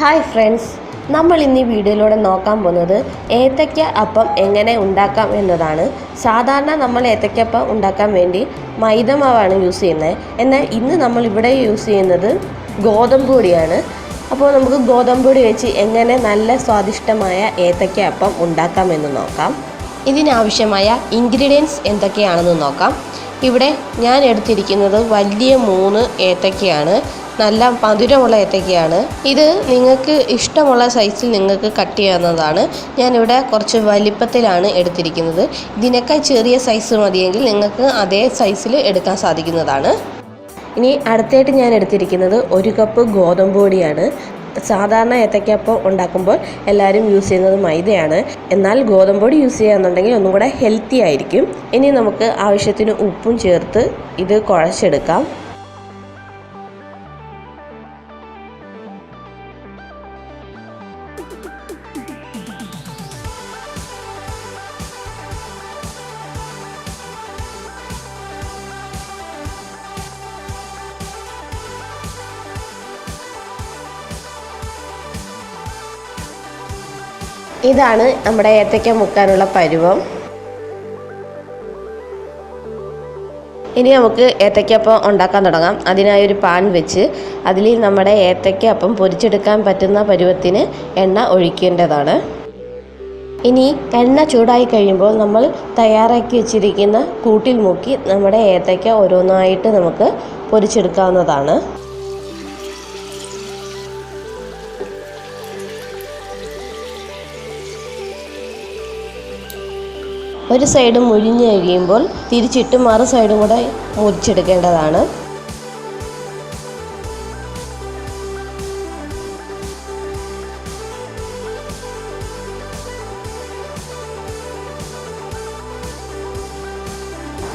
Hi friends നമ്മൾ ഇന്ന് ഈ വീഡിയോയിലൂടെ നോക്കാൻ പോകുന്നത് ഏത്തയ്ക്ക അപ്പം എങ്ങനെ ഉണ്ടാക്കാം എന്നതാണ്. സാധാരണ നമ്മൾ ഏത്തയ്ക്കപ്പം ഉണ്ടാക്കാൻ വേണ്ടി മൈദമാവാണ് യൂസ് ചെയ്യുന്നത്. എന്നാൽ ഇന്ന് നമ്മൾ ഇവിടെ യൂസ് ചെയ്യുന്നത് ഗോതമ്പ് പൊടിയാണ്. അപ്പോൾ നമുക്ക് ഗോതമ്പ് പൊടി വെച്ച് എങ്ങനെ നല്ല സ്വാദിഷ്ടമായ ഏത്തയ്ക്ക അപ്പം ഉണ്ടാക്കാമെന്ന് നോക്കാം. ഇതിനാവശ്യമായ ഇൻഗ്രീഡിയൻസ് എന്തൊക്കെയാണെന്ന് നോക്കാം. ഇവിടെ ഞാൻ എടുത്തിരിക്കുന്നത് വലിയ മൂന്ന് ഏത്തയ്ക്കയാണ്. നല്ല മധുരമുള്ള ഏത്തയ്ക്കയാണ്. ഇത് നിങ്ങൾക്ക് ഇഷ്ടമുള്ള സൈസിൽ നിങ്ങൾക്ക് കട്ട് ചെയ്യാവുന്നതാണ്. ഞാനിവിടെ കുറച്ച് വലിപ്പത്തിലാണ് എടുത്തിരിക്കുന്നത്. ഇതിനൊക്കെ ചെറിയ സൈസ് മതിയെങ്കിൽ നിങ്ങൾക്ക് അതേ സൈസിൽ എടുക്കാൻ സാധിക്കുന്നതാണ്. ഇനി അടുത്തായിട്ട് ഞാൻ എടുത്തിരിക്കുന്നത് ഒരു കപ്പ് ഗോതമ്പ് പൊടിയാണ്. സാധാരണ ഏത്തയ്ക്കപ്പം ഉണ്ടാക്കുമ്പോൾ എല്ലാവരും യൂസ് ചെയ്യുന്നത് മൈദയാണ്. എന്നാൽ ഗോതമ്പൊടി യൂസ് ചെയ്യാന്നുണ്ടെങ്കിൽ ഒന്നും കൂടെ ഹെൽത്തി ആയിരിക്കും. ഇനി നമുക്ക് ആവശ്യത്തിന് ഉപ്പും ചേർത്ത് ഇത് കുഴച്ചെടുക്കാം. ഇതാണ് നമ്മുടെ ഏത്തയ്ക്ക മുക്കാനുള്ള പരുവം. ഇനി നമുക്ക് ഏത്തയ്ക്കപ്പം ഉണ്ടാക്കാൻ തുടങ്ങാം. അതിനായി ഒരു പാൻ വെച്ച് അതിൽ നമ്മുടെ ഏത്തയ്ക്കപ്പം പൊരിച്ചെടുക്കാൻ പറ്റുന്ന പരുവത്തിന് എണ്ണ ഒഴിക്കേണ്ടതാണ്. ഇനി എണ്ണ ചൂടായി കഴിയുമ്പോൾ നമ്മൾ തയ്യാറാക്കി വെച്ചിരിക്കുന്ന കൂട്ടിൽ മുക്കി നമ്മുടെ ഏത്തയ്ക്ക ഓരോന്നായിട്ട് നമുക്ക് പൊരിച്ചെടുക്കാവുന്നതാണ്. ഒരു സൈഡ് മുരിഞ്ഞ് കഴിയുമ്പോൾ തിരിച്ചിട്ട് മറു സൈഡും കൂടെ മുറിച്ചെടുക്കേണ്ടതാണ്.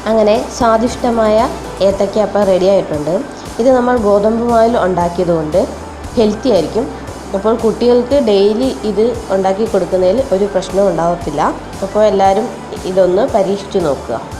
അങ്ങനെ സ്വാദിഷ്ടമായ ഏത്തയ്ക്കപ്പം റെഡി ആയിട്ടുണ്ട്. ഇത് നമ്മൾ ഗോതമ്പ് മാവിൽ ഉണ്ടാക്കിയതുകൊണ്ട് ഹെൽത്തി ആയിരിക്കും. അപ്പോൾ കുട്ടികൾക്ക് ഡെയിലി ഇത് ഉണ്ടാക്കി കൊടുക്കുന്നതിൽ ഒരു പ്രശ്നവും ഉണ്ടാകത്തില്ല അപ്പോൾ എല്ലാവരും ഇതൊന്ന് പരീക്ഷിച്ചു നോക്കുക.